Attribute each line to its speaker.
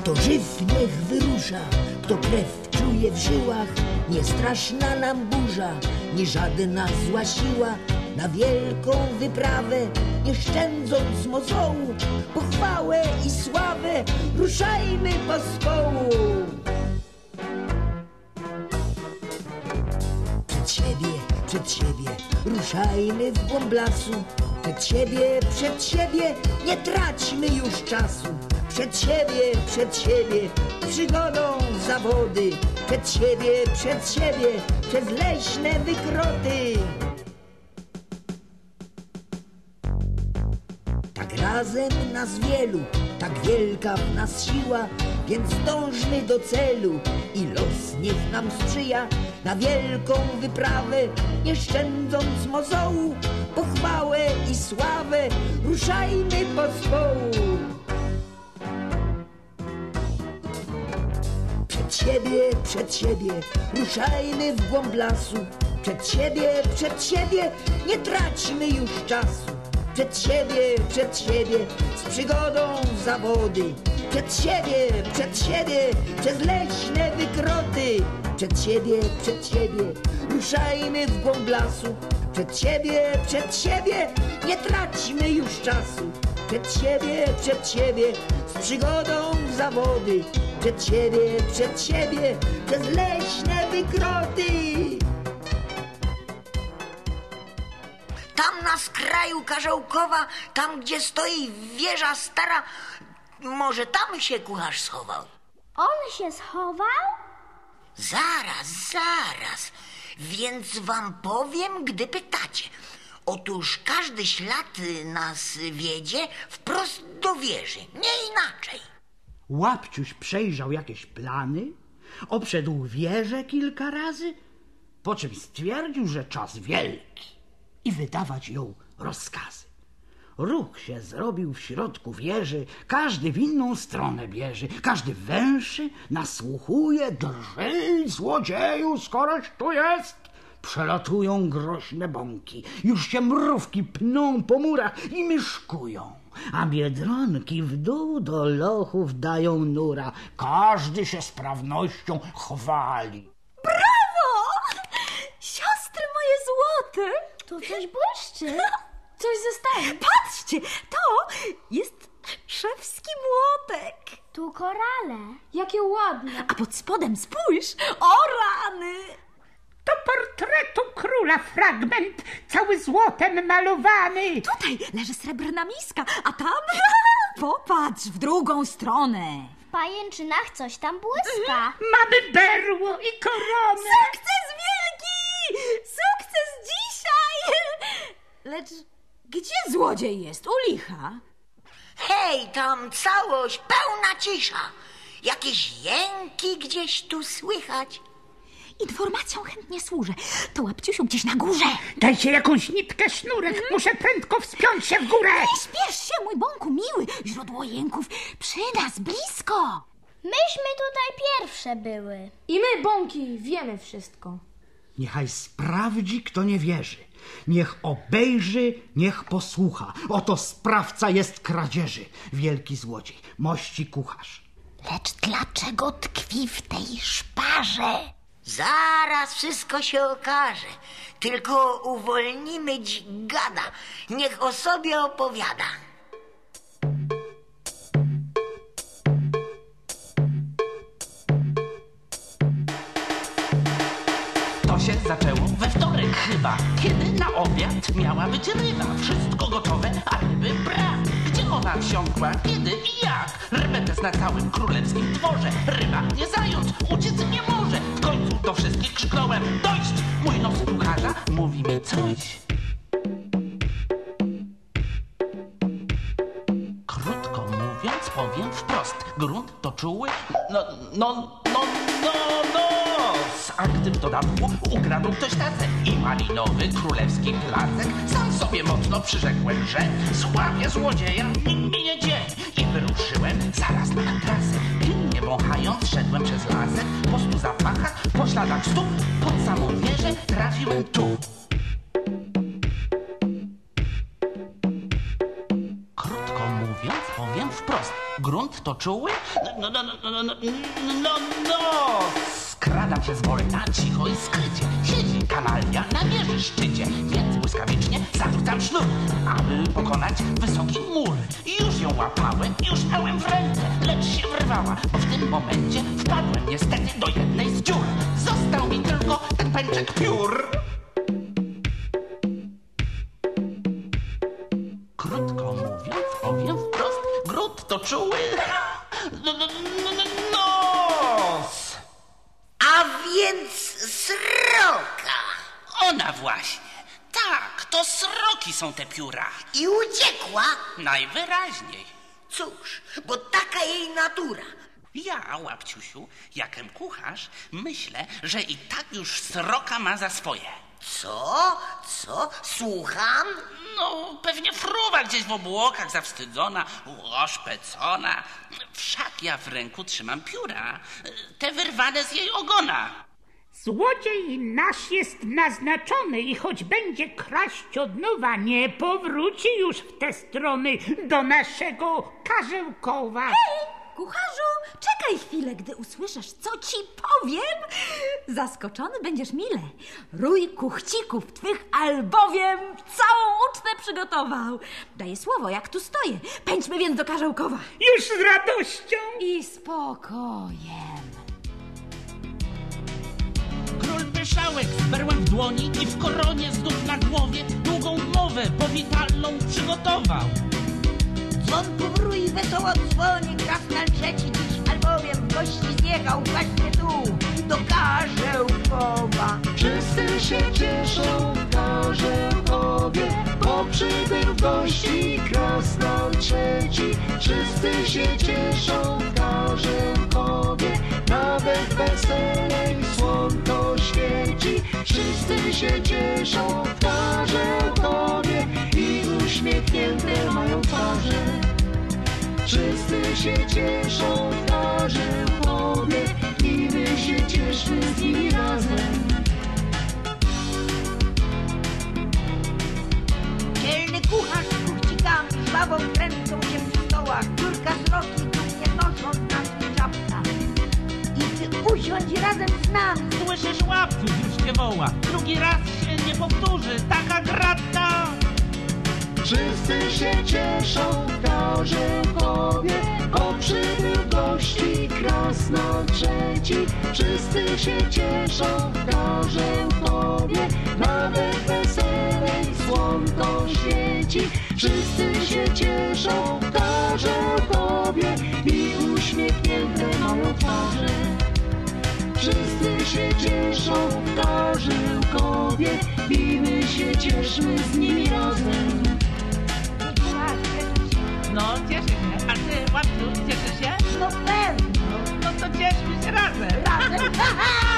Speaker 1: Kto żyw niech wyrusza, kto krew czuje w żyłach, nie straszna nam burza, nie żadna zła siła. Na wielką wyprawę, nie szczędząc mozołu, pochwałę i sławę, ruszajmy pospołu. Przed siebie, przed siebie, ruszajmy w głąb lasu. Przed siebie, przed siebie, nie traćmy już czasu. Przed siebie, przed siebie, przygodą zawody. Przed siebie, przed siebie, przez leśne wykroty. Tak razem nas wielu, tak wielka w nas siła, więc dążmy do celu i los niech nam sprzyja na wielką wyprawę, nie szczędząc mozołu, pochwałę i sławę, ruszajmy pospołu. Przed siebie, przed siebie, ruszajmy w głąb lasu. Przed siebie, przed siebie, nie traćmy już czasu. Przed siebie, przed siebie, z przygodą zawody. Przed siebie, przed siebie, przez leśne wykroty. Przed siebie, przed siebie, ruszajmy w głąb lasu. Przed siebie, przed siebie, nie traćmy już czasu. Przed siebie, przed siebie, z przygodą zawody. Przed siebie, przed siebie, przez leśne wykroty.
Speaker 2: Tam na skraju Karzełkowa, tam gdzie stoi wieża stara, może tam się kucharz schował.
Speaker 3: On się schował?
Speaker 2: Zaraz, zaraz. Więc wam powiem, gdy pytacie. Otóż każdy ślad nas wiedzie wprost do wieży, nie inaczej.
Speaker 4: Łapciuś przejrzał jakieś plany, obszedł wieżę kilka razy, po czym stwierdził, że czas wielki i wydawać ją rozkazy. Ruch się zrobił w środku wieży, każdy w inną stronę bierze, każdy węszy, nasłuchuje, drży, złodzieju, skoroś tu jest. Przelatują groźne bąki, już się mrówki pną po murach i myszkują, a biedronki w dół do lochów dają nura. Każdy się sprawnością chwali.
Speaker 5: Brawo! Siostry moje złote!
Speaker 3: Tu coś błyszczy.
Speaker 5: Coś zostało. Patrzcie, to jest szewski młotek.
Speaker 3: Tu korale.
Speaker 5: Jakie ładne. A pod spodem spójrz, o rany!
Speaker 6: To portretu króla fragment, cały złotem malowany.
Speaker 5: Tutaj leży srebrna miska, a tam... Popatrz w drugą stronę.
Speaker 3: W pajęczynach coś tam błyska.
Speaker 6: Mamy berło i koronę.
Speaker 5: Sukces wielki! Sukces dzisiaj! Lecz gdzie złodziej jest? U licha?
Speaker 2: Hej, tam całość, pełna cisza. Jakieś jęki gdzieś tu słychać.
Speaker 5: Informacją chętnie służę. To łapciusiu gdzieś na górze.
Speaker 6: Dajcie jakąś nitkę, sznurek, muszę prędko wspiąć się w górę.
Speaker 5: Nie śpiesz się, mój bąku miły. Źródło jęków przy nas, blisko.
Speaker 3: Myśmy tutaj pierwsze były.
Speaker 7: I my, bąki, wiemy wszystko.
Speaker 4: Niechaj sprawdzi, kto nie wierzy. Niech obejrzy, niech posłucha. Oto sprawca jest kradzieży. Wielki złodziej, mości kucharz.
Speaker 5: Lecz dlaczego tkwi w tej szparze?
Speaker 2: Zaraz wszystko się okaże. Tylko uwolnimy gada. Niech o sobie opowiada.
Speaker 8: To się zaczęło we wtorek chyba, kiedy na obiad miała być ryba. Wszystko gotowe, a ryby brak. Gdzie ona wsiąkła, kiedy i jak? Rybetes na całym królewskim dworze. Ryba nie zając, coś. Krótko mówiąc, powiem wprost. Grunt to czuły, no, no, no, no, nos. A gdy w dodatku ukradł ktoś tacę i malinowy królewski placek, sam sobie mocno przyrzekłem, że sławię złodzieja, nim minie dzień. I wyruszyłem zaraz na trasę. Pilnie wąchając, szedłem przez lasek, po stu zapachach, po śladach stóp, pod samą wieżę trafiłem tu. Grunt to czuły? No, no, no, no, no, no, no, no. Skradam się zwolna, cicho i skrycie. Siedzi kanalia na wieży szczycie, więc błyskawicznie zarzucam sznur, aby pokonać wysoki mur. Już ją łapałem, już miałem w ręce, lecz się wyrwała, bo w tym momencie wpadłem niestety do jednej z dziur. Został mi tylko ten pęczek piór. Wprost, grunt to czuły no, nos.
Speaker 2: A więc sroka.
Speaker 8: Ona właśnie. Tak, to sroki są te pióra.
Speaker 2: I uciekła.
Speaker 8: Najwyraźniej.
Speaker 2: Cóż, bo taka jej natura.
Speaker 8: Ja, łapciusiu, jakem kucharz, myślę, że i tak już sroka ma za swoje.
Speaker 2: Co? Co? Słucham?
Speaker 8: No, pewnie fruwa gdzieś w obłokach, zawstydzona, oszpecona. Wszak ja w ręku trzymam pióra, te wyrwane z jej ogona.
Speaker 6: Złodziej nasz jest naznaczony i choć będzie kraść od nowa, nie powróci już w te strony do naszego karzełkowa.
Speaker 5: Kucharzu, czekaj chwilę, gdy usłyszysz, co ci powiem. Zaskoczony będziesz mile. Rój kuchcików twych albowiem całą ucztę przygotował. Daję słowo, jak tu stoję. Pędźmy więc do Karzełkowa.
Speaker 6: Już z radością.
Speaker 5: I spokojem.
Speaker 8: Król pyszałek z berłem w dłoni i w koronie znów na głowie długą mowę powitalną przygotował.
Speaker 2: Dzwonku wrój wesoło dzwoni, gości zjechał właśnie tu, do Karzełkowa.
Speaker 9: Wszyscy się cieszą w Karzełkowie, bo przybył gości krasnal trzeci. Wszyscy się cieszą w Karzełkowie, nawet weselej słonko świeci. Wszyscy się cieszą w Karzełkowie i uśmiechnięte mają twarze. Wszyscy się cieszą w Karzełkowie
Speaker 2: usiądź razem z nami,
Speaker 8: Słyszysz łapciu, już cię woła. Drugi raz się nie powtórzy, taka gratka.
Speaker 9: Wszyscy się cieszą Karzełkowie, bo przybył gości krasno trzeci. Wszyscy się cieszą Karzełkowie, nawet weselej słonko świeci. Wszyscy się cieszą Karzełkowie i uśmiechnięte mają twarze. Wszyscy się cieszą, to i my się cieszymy z nimi razem.
Speaker 8: No, cieszę się. A ty, Łapciu, cieszysz się? No pewnie. No to cieszmy się razem. Razem.